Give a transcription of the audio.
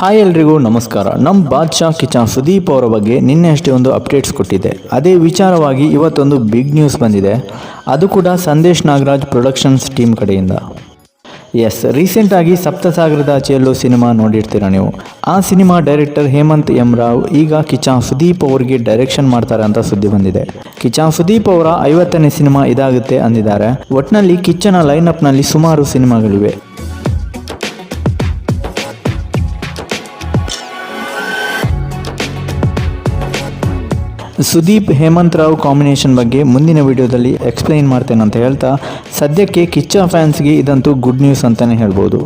Hi ಎಲ್ರಿಗೂ ನಮಸ್ಕಾರ. ನಮ್ಮ ಬಾದ್ಶಾ ಕಿಚನ್ ಸುದೀಪ್ ಅವರ ಬಗ್ಗೆ ನಿನ್ನೆ ಅಷ್ಟೇ ಒಂದು ಅಪ್ಡೇಟ್ಸ್ ಕೊಟ್ಟಿದ್ದೆ. ಅದೇ ವಿಚಾರವಾಗಿ ಇವತ್ತೊಂದು ಬಿಗ್ ನ್ಯೂಸ್ ಬಂದಿದೆ. ಅದು ಕೂಡ ಸಂದೇಶ್ ನಾಗರಾಜ್ ಪ್ರೊಡಕ್ಷನ್ಸ್ ಟೀಮ್ ಕಡೆಯಿಂದ. ಎಸ್ ರೀಸೆಂಟಾಗಿ ಸಪ್ತಸಾಗರದ ಆಚೆಯಲ್ಲೂ ಸಿನಿಮಾ ನೋಡಿರ್ತೀರ ನೀವು? ಆ cinema director Hemanth M Rao ಈಗ ಕಿಚಾ ಸುದೀಪ್ ಅವರಿಗೆ ಡೈರೆಕ್ಷನ್ ಮಾಡ್ತಾರೆ ಅಂತ ಸುದ್ದಿ ಬಂದಿದೆ. ಕಿಚಾ ಸುದೀಪ್ ಅವರ ಐವತ್ತನೇ ಸಿನಿಮಾ ಇದಾಗುತ್ತೆ ಅಂದಿದ್ದಾರೆ. ಒಟ್ನಲ್ಲಿ ಕಿಚ್ಚನ ಲೈನಪ್ನಲ್ಲಿ ಸುಮಾರು ಸಿನಿಮಾಗಳಿವೆ. ಸುದೀಪ್ ಹೇಮಂತ್ ರಾವ್ ಕಾಂಬಿನೇಷನ್ ಬಗ್ಗೆ ಮುಂದಿನ ವಿಡಿಯೋದಲ್ಲಿ ಎಕ್ಸ್ಪ್ಲೈನ್ ಮಾಡ್ತೇನೆ ಅಂತ ಹೇಳ್ತಾ, ಸದ್ಯಕ್ಕೆ ಕಿಚ್ಚ ಫ್ಯಾನ್ಸ್ಗೆ ಇದಂತೂ ಗುಡ್ ನ್ಯೂಸ್ ಅಂತಲೇ ಹೇಳ್ಬೋದು.